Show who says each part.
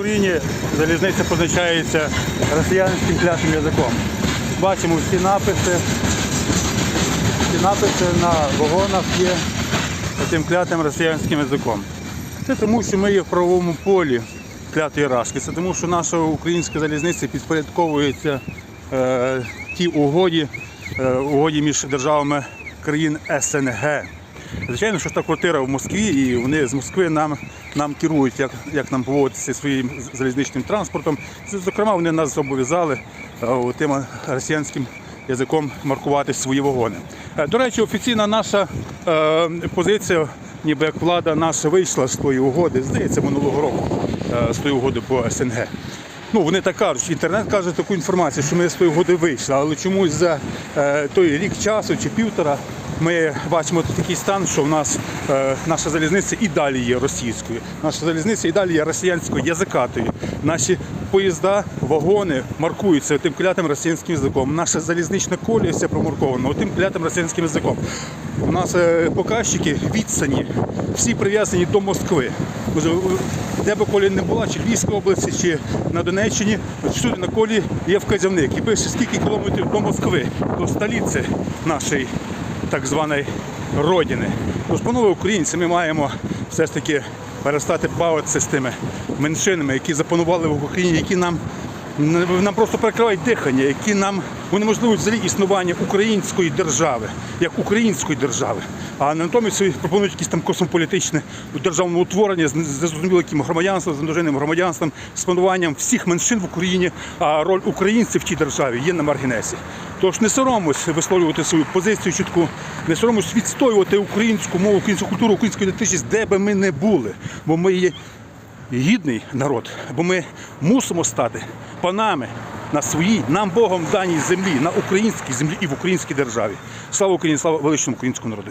Speaker 1: Україні залізниця позначається росіянським клятим язиком. Бачимо всі написи. Всі написи на вагонах є тим клятим росіянським язиком. Це тому, що ми є в правовому полі клятої рашки. Це тому, що наша українська залізниця підпорядковується е, тій угоді, е, угоді між державами країн СНГ. Звичайно, що та квартира в Москві, і вони з Москви нам, нам керують, як, як нам поводитися своїм залізничним транспортом. Зокрема, вони нас зобов'язали е, тим росіянським язиком маркувати свої вагони. Е, До речі, офіційна наша е, позиція, ніби як влада наша вийшла з тої угоди, здається, минулого року е, з тої угоди по СНГ. Ну, вони так кажуть, інтернет каже таку інформацію, що ми з тої угоди вийшли, але чомусь за е, той рік часу чи півтора ми бачимо такий стан, що в нас е, наша залізниця і далі є російською. Наша залізниця і далі є росіянською язикатою. Наші поїзда, вагони маркуються тим клятим росіянським язиком. Наша залізнична колія вся промаркована тим клятим росіянським язиком. У нас е, показчики відстані, всі прив'язані до Москви. Де би колі не була, чи Львівська області, чи на Донеччині, всюди на колі є вказівник і пише, скільки кілометрів до Москви, до столиці нашої так званої родини. Тож, панове українці, ми маємо все ж таки перестати бавитися з тими меншинами, які запанували в Україні, які нам, нам просто перекривають дихання, які нам унеможливують взагалі існування української держави, як української держави. А натомість пропонують якісь там космополітичне державне утворення з незрозумілим громадянством, з множинним громадянством, з пануванням всіх меншин в Україні, а роль українців в тій державі є на маргінесі. Тож не соромось висловлювати свою позицію чітку, не соромось відстоювати українську мову, українську культуру, українську ідентичність, де би ми не були, бо ми є гідний народ, бо ми мусимо стати панами на своїй, нам Богом даній землі, на українській землі і в українській державі. Слава Україні, слава величному українському народу.